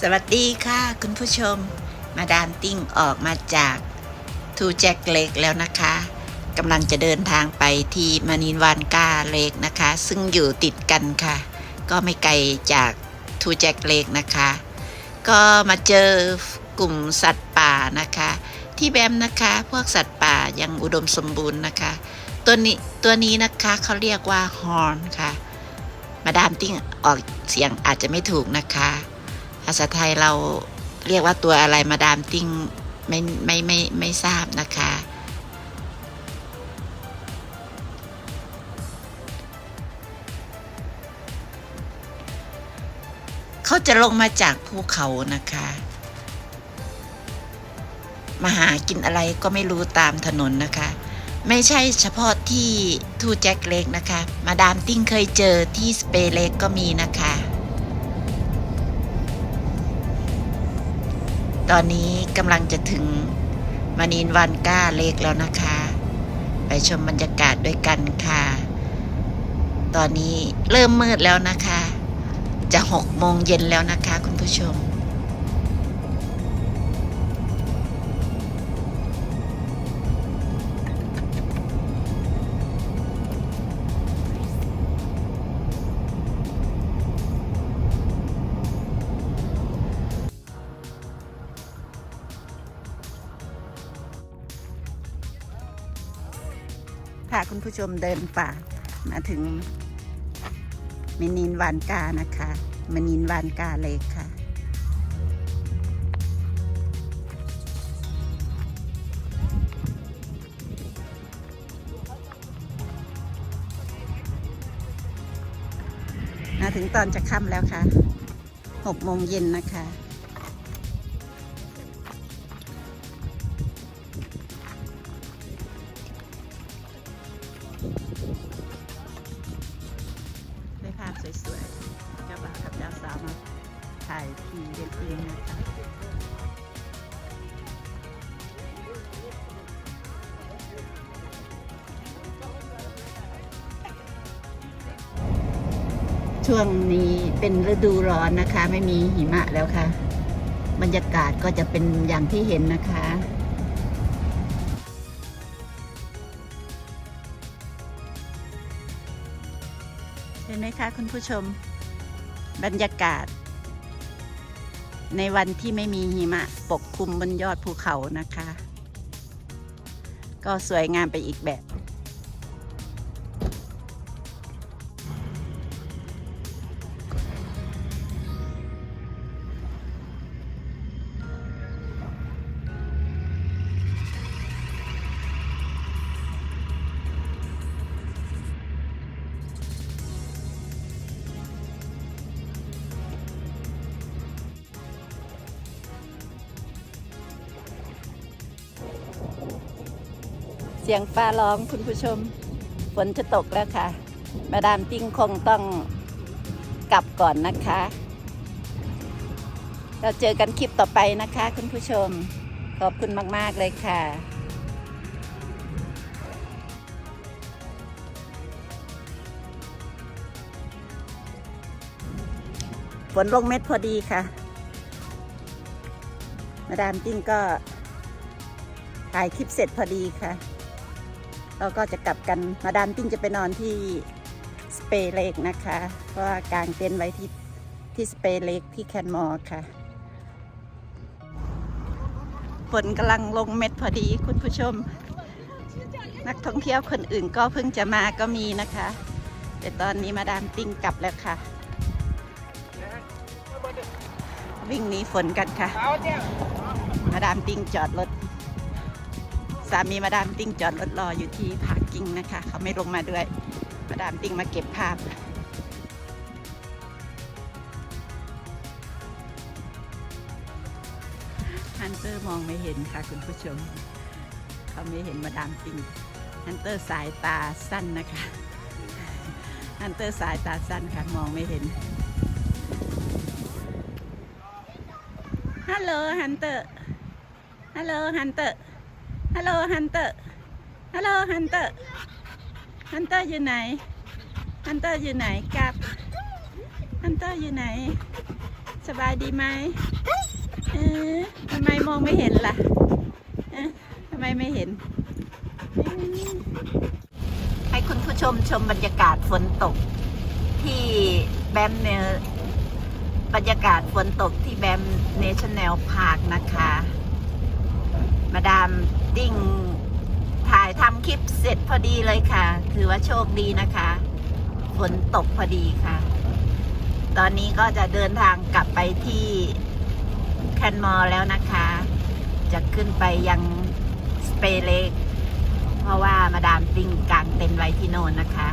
สวัสดีค่ะ คุณผู้ชม มาดามติ้งออกมาจากทูแจ็คเลกแล้วนะคะกำลังจะเดินทางไปที่มานินวานกาเลกนะคะ ซึ่งอยู่ติดกันค่ะ ก็ไม่ไกลจากทูแจ็คเลกนะคะ ก็มาเจอกลุ่มสัตว์ป่านะคะ ที่แบมนะคะ พวกสัตว์ป่ายังอุดมสมบูรณ์นะคะ ตัวนี้ตัวนี้นะคะเขาเรียกว่าฮอร์นค่ะ มาดามติ้งออกเสียงอาจจะไม่ถูกนะคะ ภาษาไทยเราเรียกว่าตัวอะไรมาดามติ้งไม่ไม่ไม่ไม่ทราบนะคะ เขาจะลงมาจากภูเขานะคะ มาหากินอะไรก็ไม่รู้ตามถนนนะคะ ไม่ใช่เฉพาะที่ทูแจ็คเล็กนะคะ มาดามติ้งเคยเจอที่สเปเล็กก็มีนะคะ ตอนนี้กำลังจะถึงมานีนวันก้าเลกแล้วนะคะ ไปชมบรรยากาศด้วยกันค่ะ ตอนนี้เริ่มมืดแล้วนะคะ จะหกโมงเย็นแล้วนะคะคุณผู้ชม ค่ะคุณผู้ชมเดินป่ามาถึงมินินวานกานะคะมินินวานกาเลยค่ะ มาถึงตอนจะค่ำแล้วค่ะหกโมงเย็นนะคะ สวยๆเจ้าบ่ากับเจ้าสาวมาถ่ายทีเด็ดเองนะคะช่วงนี้เป็นฤดูร้อนนะคะ ไม่มีหิมะแล้วค่ะ บรรยากาศก็จะเป็นอย่างที่เห็นนะคะ คะคุณผู้ชม บรรยากาศ ในวันที่ไม่มีหิมะปกคลุมบนยอดภูเขานะคะ ก็สวยงามไปอีกแบบ เสียงฟ้าร้องคุณผู้ชม ฝนจะตกแล้วค่ะ มาดามติ้งคงต้องกลับก่อนนะคะ เราเจอกันคลิปต่อไปนะคะ คุณผู้ชม ขอบคุณมาก ๆ เลยค่ะฝนลงเม็ดพอดีค่ะ มาดามติ้งก็ถ่ายคลิปเสร็จพอดีค่ะ เราก็จะกลับกันมาดามติ้งจะไปนอนที่สเปเลกนะคะ เพราะว่ากางเต็นท์ไว้ที่ที่สเปเลกที่แคนมอร์ค่ะฝนกำลังลงเม็ดพอดีคุณผู้ชม นักท่องเที่ยวคนอื่นก็เพิ่งจะมาก็มีนะคะ แต่ตอนนี้มาดามติ้งกลับแล้วค่ะ วิ่งหนีฝนกันค่ะ มาดามติ้งจอดรถ สามีมาดามติ้งจอดรถรออยู่ที่พาร์กิ้งนะคะ เขาไม่ลงมาด้วย มาดามติ้งมาเก็บภาพฮันเตอร์มองไม่เห็นค่ะคุณผู้ชม เขาไม่เห็นมาดามติ้งฮันเตอร์สายตาสั้นนะคะฮันเตอร์สายตาสั้นค่ะมองไม่เห็นฮัลโหลฮันเตอร์ฮัลโหลฮันเตอร์ ฮัลโหลฮันเตอร์ ฮัลโหลฮันเตอร์ ฮันเตอร์อยู่ไหน ฮันเตอร์อยู่ไหนกับ ฮันเตอร์อยู่ไหน สบายดีไหมเออทำไมมองไม่เห็นล่ะเอ๊ะทำไมไม่เห็น ให้คุณผู้ชมชมบรรยากาศฝนตก ที่แบมเนบรรยากาศฝนตกที่แบมเนชั่นแนลพาร์คนะคะ มาดามติ้งถ่ายทำคลิปเสร็จพอดีเลยค่ะ ถือว่าโชคดีนะคะ ฝนตกพอดีค่ะ ตอนนี้ก็จะเดินทางกลับไปที่แคนมอลแล้วนะคะ จะขึ้นไปยังสเปเลกเพราะว่ามาดามติ้งกางเต็นท์ไว้ที่โน่นนะคะ